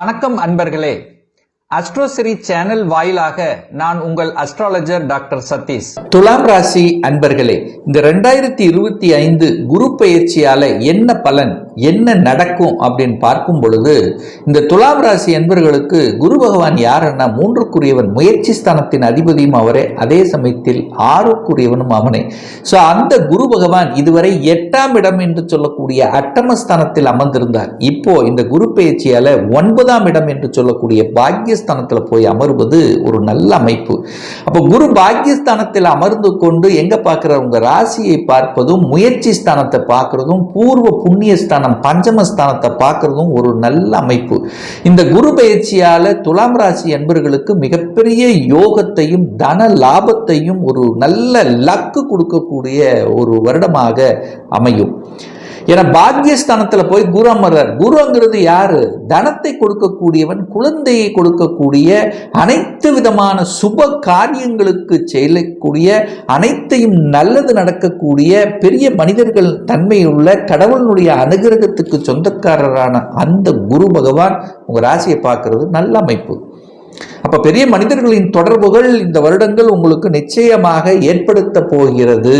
வணக்கம் அன்பர்களே. அஸ்ட்ரோசிரி சேனல் வாயிலாக நான் உங்கள் அஸ்ட்ராலஜர் டாக்டர் சதீஷ். துலாம் ராசி அன்பர்களே இந்த ரெண்டாயிரத்தி இருபத்தி ஐந்து குரு பயிற்சியால என்ன பலன்? என்ன நடக்கும் அப்படின்னு பார்க்கும் பொழுது இந்த துலாம் ராசி என்பர்களுக்கு குரு பகவான் யாருன்னா மூன்றுக்குரியவன் முயற்சி ஸ்தானத்தின் அதிபதியும் அவரே அதே சமயத்தில் ஆறுக்குரியவனும் அவனே. ஸோ அந்த குரு பகவான் இதுவரை எட்டாம் இடம் என்று சொல்லக்கூடிய அட்டமஸ்தானத்தில் அமர்ந்திருந்தார். இப்போ இந்த குரு பயிற்சியால ஒன்பதாம் இடம் என்று சொல்லக்கூடிய பாக்யஸ்தானத்தில் போய் அமர்வது ஒரு நல்ல அமைப்பு. அப்போ குரு பாக்கியஸ்தானத்தில் அமர்ந்து கொண்டு எங்க பார்க்கிற உங்க ராசியை பார்ப்பதும் முயற்சி ஸ்தானத்தை பார்க்கறதும் பூர்வ புண்ணிய ஸ்தானம் பஞ்சமஸ்தானத்தை பார்க்கறதும் ஒரு நல்ல அமைப்பு. இந்த குரு பயிற்சியால துலாம் ராசி என்பர்களுக்கு மிகப்பெரிய யோகத்தையும் தன லாபத்தையும் ஒரு நல்ல லக்கு கொடுக்கக்கூடிய ஒரு வருடமாக அமையும். ஏன்னா பாக்யஸ்தானத்தில் போய் குரு அமர்றார். குருங்கிறது யாரு? தனத்தை கொடுக்கக்கூடியவன் குழந்தையை கொடுக்கக்கூடிய அனைத்து விதமான சுப காரியங்களுக்கு செய்யக்கூடிய அனைத்தையும் நல்லது நடக்கக்கூடிய பெரிய மனிதர்கள் தன்மையுள்ள கடவுளுடைய அனுகிரகத்துக்கு சொந்தக்காரரான அந்த குரு பகவான் உங்கள் ராசியை பார்க்கறது நல்ல அமைப்பு. அப்ப பெரிய மனிதர்களின் தொடர்புகள் இந்த வருடங்கள் உங்களுக்கு நிச்சயமாக ஏற்படுத்த போகிறது.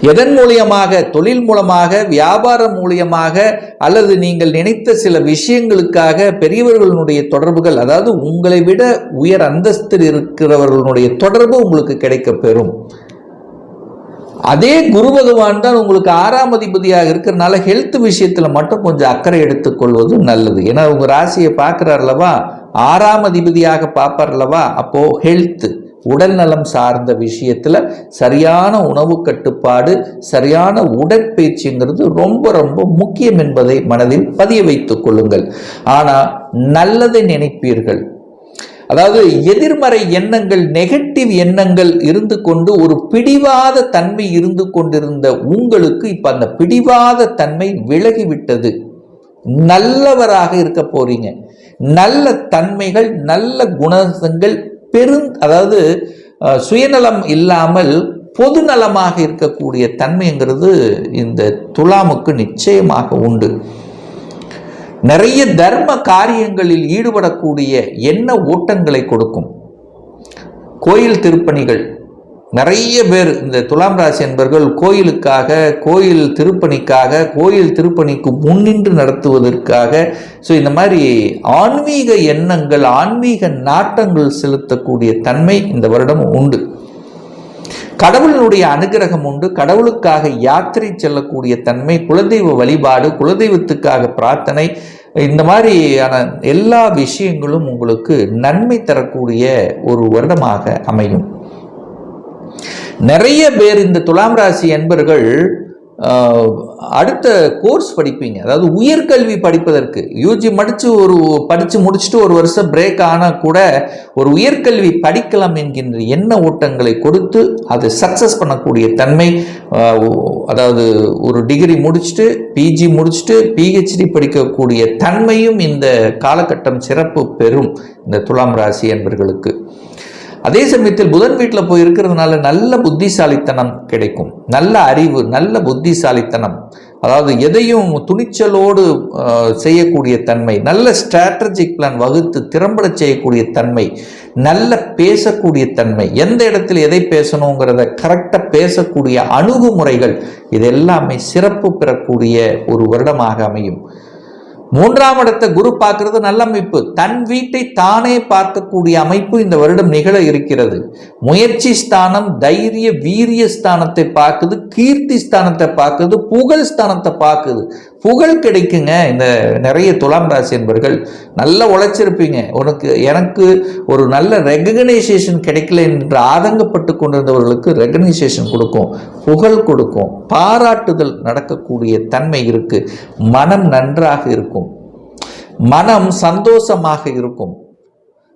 எதன் மூலியமாக? தொழில் மூலமாக வியாபாரம் மூலியமாக அல்லது நீங்கள் நினைத்த சில விஷயங்களுக்காக பெரியவர்களுடைய தொடர்புகள் அதாவது உங்களை விட உயர் அந்தஸ்தில் இருக்கிறவர்களுடைய தொடர்பு உங்களுக்கு கிடைக்கப்பெறும் அதே குரு பகவான் தான் உங்களுக்கு ஆறாம் அதிபதியாக இருக்கிறனால ஹெல்த் விஷயத்துல மட்டும் கொஞ்சம் அக்கறை எடுத்துக்கொள்வது நல்லது. ஏன்னா உங்க ராசியை பார்க்கிறார்லவா ஆறாம் அதிபதியாக பார்ப்பார்லவா அப்போ ஹெல்த்து உடல் நலம் சார்ந்த விஷயத்தில் சரியான உணவு கட்டுப்பாடு சரியான உடற்பயிற்சிங்கிறது ரொம்ப ரொம்ப முக்கியம் என்பதை மனதில் பதிய வைத்துக் கொள்ளுங்கள். ஆனால் நல்லதை நினைப்பீர்கள். அதாவது எதிர்மறை எண்ணங்கள் நெகட்டிவ் எண்ணங்கள் இருந்து கொண்டு ஒரு பிடிவாத தன்மை இருந்து கொண்டிருந்த உங்களுக்கு இப்ப அந்த பிடிவாத தன்மை விலகிவிட்டது. நல்லவராக இருக்க போறீங்க. நல்ல தன்மைகள் நல்ல குணங்கள் பெரும் அதாவது சுயநலம் இல்லாமல் பொதுநலமாக இருக்கக்கூடிய தன்மைங்கிறது இந்த துலாமுக்கு நிச்சயமாக உண்டு. நிறைய தர்ம காரியங்களில் ஈடுபடக்கூடிய எண்ண ஓட்டங்களை கொடுக்கும். கோயில் திருப்பணிகள் நிறைய பேர் இந்த துலாம் ராசி என்பர்கள் கோயிலுக்காக கோயில் திருப்பணிக்காக கோயில் திருப்பணிக்கு முன்னின்று நடத்துவதற்காக. ஸோ இந்த மாதிரி ஆன்மீக எண்ணங்கள் ஆன்மீக நாட்டங்கள் செலுத்தக்கூடிய தன்மை இந்த வருடம் உண்டு. கடவுளினுடைய அனுகிரகம் உண்டு. கடவுளுக்காக யாத்திரை செல்லக்கூடிய தன்மை குலதெய்வ வழிபாடு குலதெய்வத்துக்காக பிரார்த்தனை இந்த மாதிரியான எல்லா விஷயங்களும் உங்களுக்கு நன்மை தரக்கூடிய ஒரு வருடமாக அமையும். நிறைய பேர் இந்த துலாம் ராசி என்பர்கள் அடுத்த கோர்ஸ் படிப்பீங்க. அதாவது உயர்கல்வி படிப்பதற்கு. யூஜி படித்து ஒரு படித்து முடிச்சுட்டு ஒரு வருஷம் பிரேக் ஆனால் கூட ஒரு உயர்கல்வி படிக்கலாம் என்கின்ற எண்ண ஓட்டங்களை கொடுத்து அதை சக்ஸஸ் பண்ணக்கூடிய தன்மை அதாவது ஒரு டிகிரி முடிச்சுட்டு பிஜி முடிச்சுட்டு பிஹெச்டி படிக்கக்கூடிய தன்மையும் இந்த காலகட்டம் சிறப்பு பெறும் இந்த துலாம் ராசி என்பர்களுக்கு. அதே சமயத்தில் புதன் வீட்டில் போய் இருக்கிறதுனால நல்ல புத்திசாலித்தனம் கிடைக்கும். நல்ல அறிவு நல்ல புத்திசாலித்தனம். அதாவது எதையும் துணிச்சலோடு செய்யக்கூடிய தன்மை நல்ல ஸ்ட்ராட்டஜிக் பிளான் வகுத்து திறம்பட செய்யக்கூடிய தன்மை நல்ல பேசக்கூடிய தன்மை எந்த இடத்துல எதை பேசணுங்கிறத கரெக்டாக பேசக்கூடிய அணுகுமுறைகள் இது எல்லாமே சிறப்பு பெறக்கூடிய ஒரு வருடமாக அமையும். மூன்றாம் இடத்தை குரு பார்க்கறது நல்ல அமைப்பு. தன் வீட்டை தானே பார்க்கக்கூடிய அமைப்பு இந்த வருடம் நிகழ இருக்கிறது. முயற்சி ஸ்தானம் தைரிய வீரிய ஸ்தானத்தை பார்க்குது கீர்த்தி ஸ்தானத்தை பார்க்குது புகழ் ஸ்தானத்தை பார்க்குது. புகழ் கிடைக்குங்க. இந்த நிறைய துலாம் ராசி என்பர்கள் நல்லா உழைச்சிருப்பீங்க. உனக்கு எனக்கு ஒரு நல்ல ரெகக்னைசேஷன் கிடைக்கல என்று ஆதங்கப்பட்டு கொண்டிருந்தவர்களுக்கு ரெகக்னைசேஷன் கொடுக்கும் புகழ் கொடுக்கும் பாராட்டுதல் நடக்கக்கூடிய தன்மை இருக்கு. மனம் நன்றாக இருக்கும். மனம் சந்தோஷமாக இருக்கும்.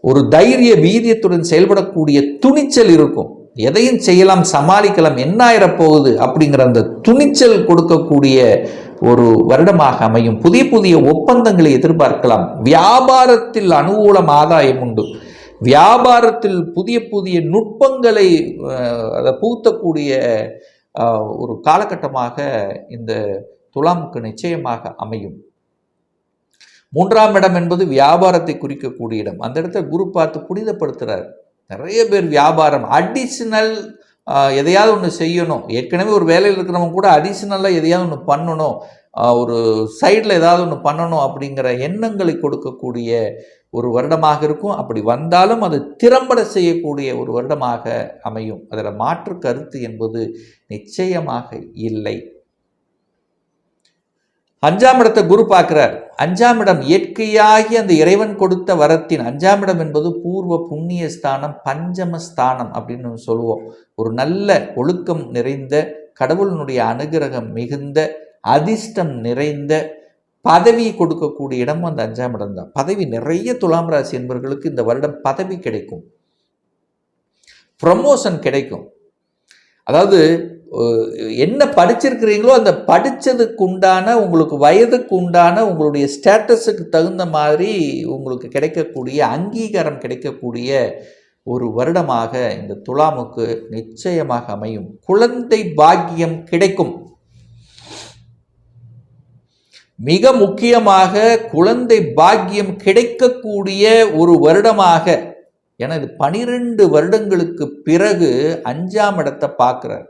ஒரு தைரிய வீரியத்துடன் செயல்படக்கூடிய துணிச்சல் இருக்கும். எதையும் செய்யலாம் சமாளிக்கலாம் என்ன ஆயிரப்போகுது அப்படிங்கிற அந்த துணிச்சல் கொடுக்கக்கூடிய ஒரு வருடமாக அமையும். புதிய புதிய ஒப்பந்தங்களை எதிர்பார்க்கலாம். வியாபாரத்தில் அனுகூலம் ஆதாயம் உண்டு. வியாபாரத்தில் புதிய புதிய நுட்பங்களை அதை புகுத்தக்கூடிய ஒரு காலகட்டமாக இந்த துலாமுக்கு நிச்சயமாக அமையும். மூன்றாம் இடம் என்பது வியாபாரத்தை குறிக்கக்கூடிய இடம். அந்த இடத்த குரு பார்த்து புனிதப்படுத்துகிறார் நிறைய பேர் வியாபாரம் அடிஷ்னல் எதையாவது ஒன்று செய்யணும். ஏற்கனவே ஒரு வேலையில் இருக்கிறவங்க கூட அடிஷ்னலாக எதையாவது ஒன்று பண்ணணும். ஒரு சைடில் ஏதாவது ஒன்று பண்ணணும் அப்படிங்கிற எண்ணங்களை கொடுக்கக்கூடிய ஒரு வருடமாக இருக்கும். அப்படி வந்தாலும் அது திறம்பட செய்யக்கூடிய ஒரு வருடமாக அமையும். அதில் மாற்று கருத்து என்பது நிச்சயமாக இல்லை. அஞ்சாம் இடத்தை குரு பார்க்கிறார். அஞ்சாம் இடம் இயற்கையாகி அந்த இறைவன் கொடுத்த வரத்தின் அஞ்சாம் இடம் என்பது பூர்வ புண்ணிய ஸ்தானம் பஞ்சம ஸ்தானம் அப்படின்னு சொல்லுவோம். ஒரு நல்ல ஒழுக்கம் நிறைந்த கடவுளினுடைய அனுகிரகம் மிகுந்த அதிர்ஷ்டம் நிறைந்த பதவி கொடுக்கக்கூடிய இடமும் அந்த அஞ்சாம் இடம் தான். பதவி நிறைய துலாம் ராசி என்பவர்களுக்கு இந்த வருடம் பதவி கிடைக்கும். ப்ரமோஷன் கிடைக்கும். அதாவது என்ன படிச்சிருக்கிறீங்களோ அந்த படித்ததுக்கு உண்டான உங்களுக்கு வயதுக்கு உண்டான உங்களுடைய ஸ்டேட்டஸுக்கு தகுந்த மாதிரி உங்களுக்கு கிடைக்கக்கூடிய அங்கீகாரம் கிடைக்கக்கூடிய ஒரு வருடமாக இந்த துலாமுக்கு நிச்சயமாக அமையும். குழந்தை பாக்கியம் கிடைக்கும். மிக முக்கியமாக குழந்தை பாக்கியம் கிடைக்கக்கூடிய ஒரு வருடமாக ஏன்னா இது பனிரெண்டு வருடங்களுக்கு பிறகு அஞ்சாம் இடத்தை பார்க்குறார்.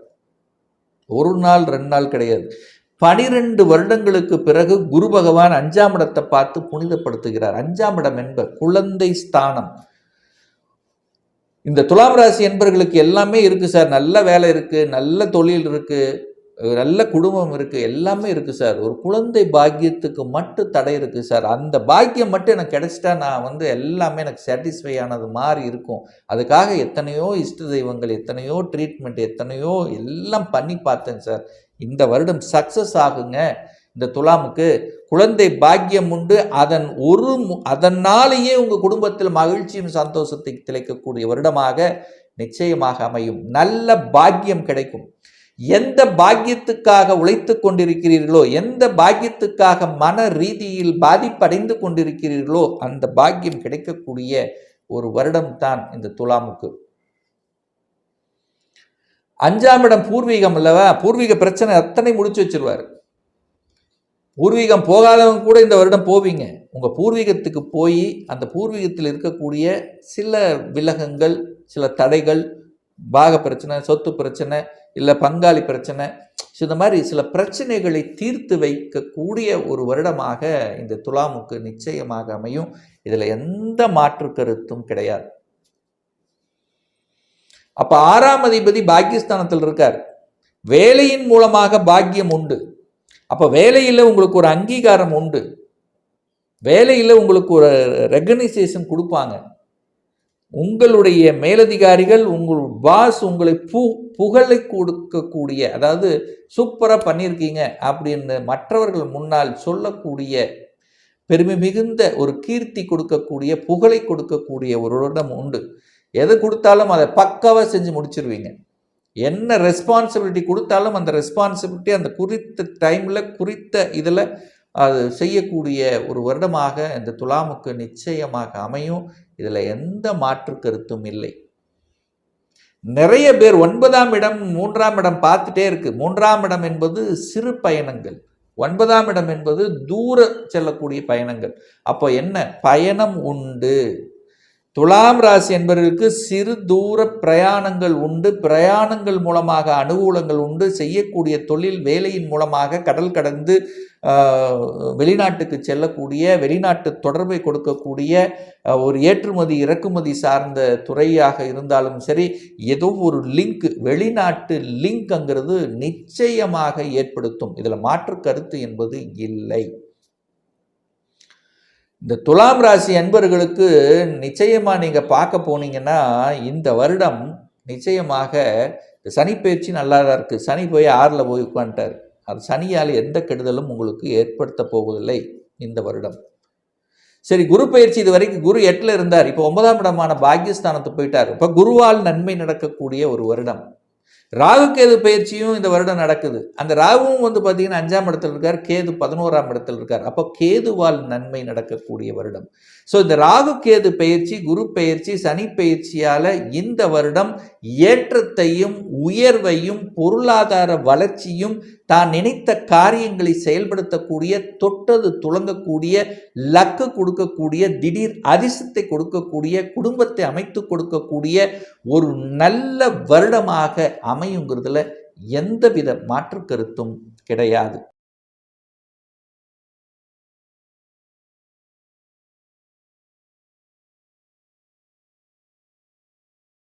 ஒரு நாள் ரெண்டு நாள் கிடையாது. பனிரெண்டு வருடங்களுக்கு பிறகு குரு பகவான் அஞ்சாம் இடத்தை பார்த்து புனிதப்படுத்துகிறார். அஞ்சாம் இடம் என்ப குழந்தை ஸ்தானம். இந்த துலாம் ராசி என்பவர்களுக்கு எல்லாமே இருக்கு சார். நல்ல வேலை இருக்கு நல்ல தொழில் இருக்கு. நல்ல குடும்பம் இருக்குது எல்லாமே இருக்குது சார். ஒரு குழந்தை பாக்கியத்துக்கு மட்டும் தடை இருக்குது சார். அந்த பாக்கியம் மட்டும் எனக்கு கிடைச்சிட்டா நான் வந்து எல்லாமே எனக்கு சாட்டிஸ்ஃபை ஆனது மாதிரி இருக்கும். அதுக்காக எத்தனையோ இஷ்ட தெய்வங்கள் எத்தனையோ ட்ரீட்மெண்ட் எத்தனையோ எல்லாம் பண்ணி பார்த்தேன் சார். இந்த வருடம் சக்ஸஸ் ஆகுங்க. இந்த துலாமுக்கு குழந்தை பாக்கியம் உண்டு. அதன் ஒரு மு- அதனாலேயே உங்கள் குடும்பத்தில் மகிழ்ச்சியும் சந்தோஷத்தை திளைக்கக்கூடிய வருடமாக நிச்சயமாக அமையும். நல்ல பாக்கியம் கிடைக்கும். எந்த பாக்கியத்துக்காக உழைத்து கொண்டிருக்கிறீர்களோ எந்த பாக்கியத்துக்காக மன ரீதியில் பாதிப்படைந்து கொண்டிருக்கிறீர்களோ அந்த பாக்கியம் கிடைக்கக்கூடிய ஒரு வருடம் தான் இந்த துலாமுக்கு. அஞ்சாம் இடம் பூர்வீகம் அல்லவா? பூர்வீக பிரச்சனை அத்தனை முடிச்சு வச்சிருவார். பூர்வீகம் போகாதவங்க கூட இந்த வருடம் போவீங்க. உங்க பூர்வீகத்துக்கு போய் அந்த பூர்வீகத்தில் இருக்கக்கூடிய சில விலகங்கள் சில தடைகள் பாக பிரச்சனை சொத்து பிரச்சனை இல்லை பங்காளி பிரச்சனை. ஸோ இந்த மாதிரி சில பிரச்சனைகளை தீர்த்து வைக்கக்கூடிய ஒரு வருடமாக இந்த துலாமுக்கு நிச்சயமாக அமையும். இதில் எந்த மாற்று கருத்தும் கிடையாது. அப்போ ஆறாம் அதிபதி பாக்கியஸ்தானத்தில் இருக்கார். வேலையின் மூலமாக பாக்கியம் உண்டு. அப்போ வேலையில் உங்களுக்கு ஒரு அங்கீகாரம் உண்டு. வேலையில் உங்களுக்கு ஒரு ரெகனைசேஷன் கொடுப்பாங்க. உங்களுடைய மேலதிகாரிகள் உங்கள் பாஸ் உங்களை பு புகழை கொடுக்கக்கூடிய அதாவது சூப்பராக பண்ணியிருக்கீங்க அப்படின்னு மற்றவர்கள் முன்னால் சொல்லக்கூடிய பெருமை மிகுந்த ஒரு கீர்த்தி கொடுக்கக்கூடிய புகழை கொடுக்கக்கூடிய ஒரு இடம் உண்டு. எதை கொடுத்தாலும் அதை பக்காவாக செஞ்சு முடிச்சிருவீங்க. என்ன ரெஸ்பான்சிபிலிட்டி கொடுத்தாலும் அந்த ரெஸ்பான்சிபிலிட்டி அந்த குறித்த டைமில் குறித்த இதில் அது செய்யக்கூடிய ஒரு வருடமாக இந்த துலாமுக்கு நிச்சயமாக அமையும். இதில் எந்த மாற்று கருத்தும் இல்லை. நிறைய பேர் ஒன்பதாம் இடம் மூன்றாம் இடம் பார்த்துட்டே இருக்கு. மூன்றாம் இடம் என்பது சிறு பயணங்கள். ஒன்பதாம் இடம் என்பது தூர செல்லக்கூடிய பயணங்கள். அப்போ என்ன? பயணம் உண்டு. துலாம் ராசி என்பவர்களுக்கு சிறு தூர பிரயாணங்கள் உண்டு. பிரயாணங்கள் மூலமாக அனுகூலங்கள் உண்டு. செய்யக்கூடிய தொழில் வேலையின் மூலமாக கடல் கடந்து வெளிநாட்டுக்கு செல்லக்கூடிய வெளிநாட்டு தொடர்பை கொடுக்கக்கூடிய ஒரு ஏற்றுமதி இறக்குமதி சார்ந்த துறையாக இருந்தாலும் சரி ஏதோ ஒரு லிங்க் வெளிநாட்டு லிங்க்ங்கிறது நிச்சயமாக ஏற்படுத்தும். இதில் மாற்று கருத்து என்பது இல்லை. இந்த துலாம் ராசி அன்பர்களுக்கு நிச்சயமாக நீங்கள் பார்க்க போனீங்கன்னா இந்த வருடம் நிச்சயமாக இந்த சனி நல்லா தான் இருக்குது சனி போய் ஆறில் போய் உட்காந்துட்டார் அது சனியால் எந்த கெடுதலும் உங்களுக்கு ஏற்படுத்த போவதில்லை இந்த வருடம். சரி குரு பயிற்சி இது வரைக்கும் குரு எட்டில் இருந்தார். இப்போ ஒன்பதாம் இடமான பாக்கியஸ்தானத்துக்கு போயிட்டார். இப்போ குருவால் நன்மை நடக்கக்கூடிய ஒரு வருடம். ராகு கேது பயிற்சியும் இந்த வருடம் நடக்குது. அந்த ராகுவும் வந்து பார்த்தீங்கன்னா அஞ்சாம் இடத்துல இருக்கார் கேது பதினோராம் இடத்துல இருக்கார். அப்போ கேதுவால் நன்மை நடக்கக்கூடிய வருடம். ஸோ இந்த ராகு கேது பயிற்சி குரு பயிற்சி சனி பயிற்சியால் இந்த வருடம் ஏற்றத்தையும் உயர்வையும் பொருளாதார வளர்ச்சியும் தான் நினைத்த காரியங்களை செயல்படுத்தக்கூடிய தொட்டது துளங்கக்கூடிய லக்கு கொடுக்கக்கூடிய திடீர் அதிர்ஷ்டத்தை கொடுக்கக்கூடிய குடும்பத்தை அமைத்து கொடுக்கக்கூடிய ஒரு நல்ல வருடமாக அமையுங்கிறதுல எந்தவித மாற்று கருத்தும் கிடையாது.